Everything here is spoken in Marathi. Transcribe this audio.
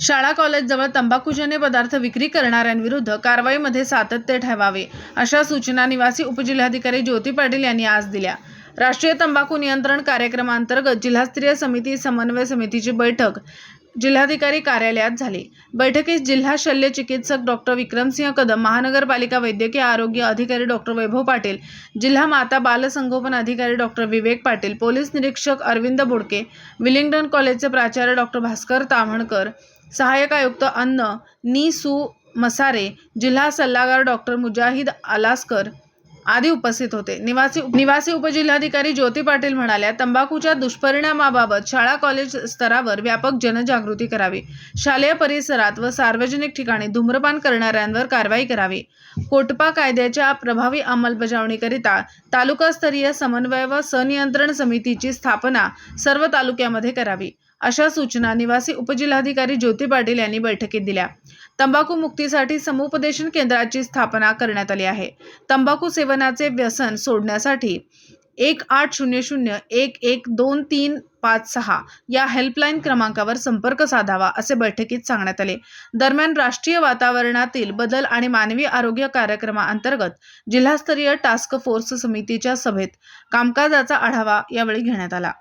शाळा कॉलेजजवळ तंबाखूजन्य पदार्थ विक्री करणाऱ्यांविरुद्ध कारवाईमध्ये सातत्य ठेवावे अशा सूचना निवासी उपजिल्हाधिकारी ज्योती पाटील यांनी आज दिल्या. राष्ट्रीय तंबाखू नियंत्रण कार्यक्रमांतर्गत जिल्हास्तरीय समिती समन्वय समितीची बैठक जिल्हाधिकारी कार्यालयात झाली. बैठकीत जिल्हा शल्य चिकित्सक डॉक्टर विक्रमसिंह कदम महानगरपालिका वैद्यकीय आरोग्य अधिकारी डॉक्टर वैभव पाटील जिल्हा माता बालसंगोपन अधिकारी डॉक्टर विवेक पाटील पोलीस निरीक्षक अरविंद बोडके विलिंग्डन कॉलेजचे प्राचार्य डॉक्टर भास्कर ताम्हणकर सहाय्यक आयुक्त अन्न नि सु मसारे जिल्हा सल्लागार डॉक्टर मुजाहिद आलास्कर आदी उपस्थित होते. निवासी निवासी उपजिल्हाधिकारी ज्योती पाटील म्हणाल्या तंबाखूच्या दुष्परिणामाबाबत शाळा कॉलेज स्तरावर व्यापक जनजागृती करावी. शालेय परिसरात व सार्वजनिक ठिकाणी धूम्रपान करणाऱ्यांवर कारवाई करावी. कोटपा कायद्याच्या प्रभावी अंमलबजावणीकरिता तालुकास्तरीय समन्वय व सनियंत्रण समितीची स्थापना सर्व तालुक्यामध्ये करावी. अशा सूचना निवासी उपजिल्हाधिकारी ज्योती पाटील यांनी बैठकीत दिल्या. तंबाखू मुक्तीसाठी समुपदेशन केंद्राची स्थापना करण्यात आली आहे. तंबाखू सेवनाचे व्यसन सोडण्यासाठी एक आठ शून्य शून्य एक एक दोन तीन पाच सहा या हेल्पलाईन क्रमांकावर संपर्क साधावा असे बैठकीत सांगण्यात आले. दरम्यान राष्ट्रीय वातावरणातील बदल आणि मानवी आरोग्य कार्यक्रमाअंतर्गत जिल्हास्तरीय टास्क फोर्स समितीच्या सभेत कामकाजाचा आढावा यावेळी घेण्यात आला.